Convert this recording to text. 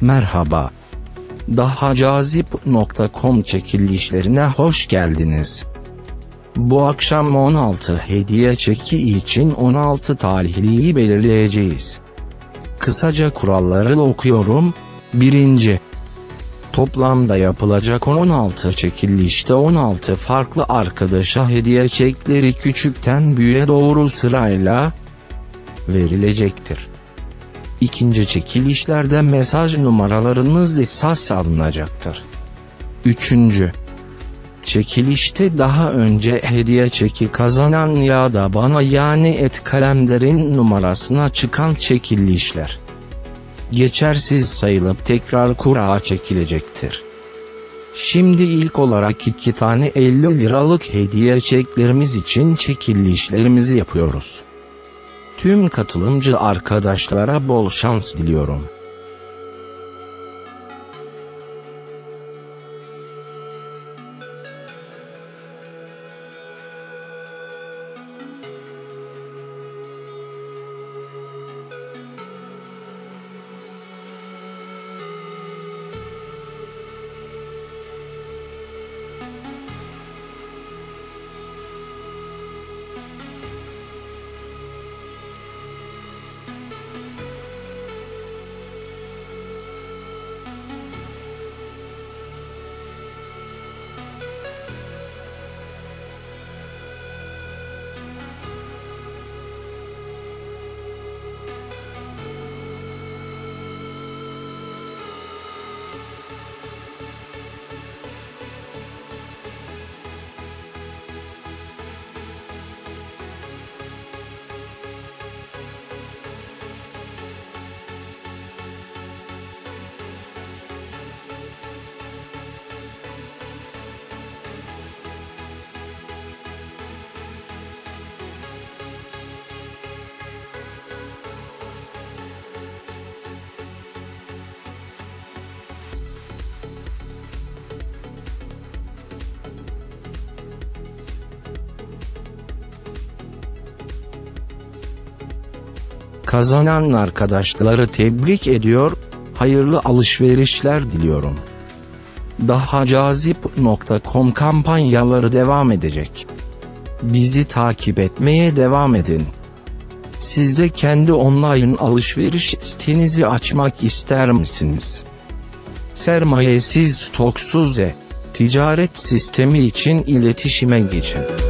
Merhaba. Daha cazip.com çekilişlerine hoş geldiniz. Bu akşam 16 hediye çeki için 16 talihliyi belirleyeceğiz. Kısaca kuralları okuyorum. 1. Toplamda yapılacak 16 çekilişte 16 farklı arkadaşa hediye çekleri küçükten büyüğe doğru sırayla verilecektir. İkinci çekilişlerde mesaj numaralarınız esas alınacaktır. Üçüncü, çekilişte daha önce hediye çeki kazanan ya da bana yani et kalemlerin numarasına çıkan çekilişler geçersiz sayılıp tekrar kura çekilecektir. Şimdi ilk olarak iki tane 50 liralık hediye çeklerimiz için çekilişlerimizi yapıyoruz. Tüm katılımcı arkadaşlara bol şans diliyorum. Kazanan arkadaşları tebrik ediyor, hayırlı alışverişler diliyorum. Daha cazip.com kampanyaları devam edecek. Bizi takip etmeye devam edin. Siz de kendi online alışveriş sitenizi açmak ister misiniz? Sermayesiz stoksuz e ticaret sistemi için iletişime geçin.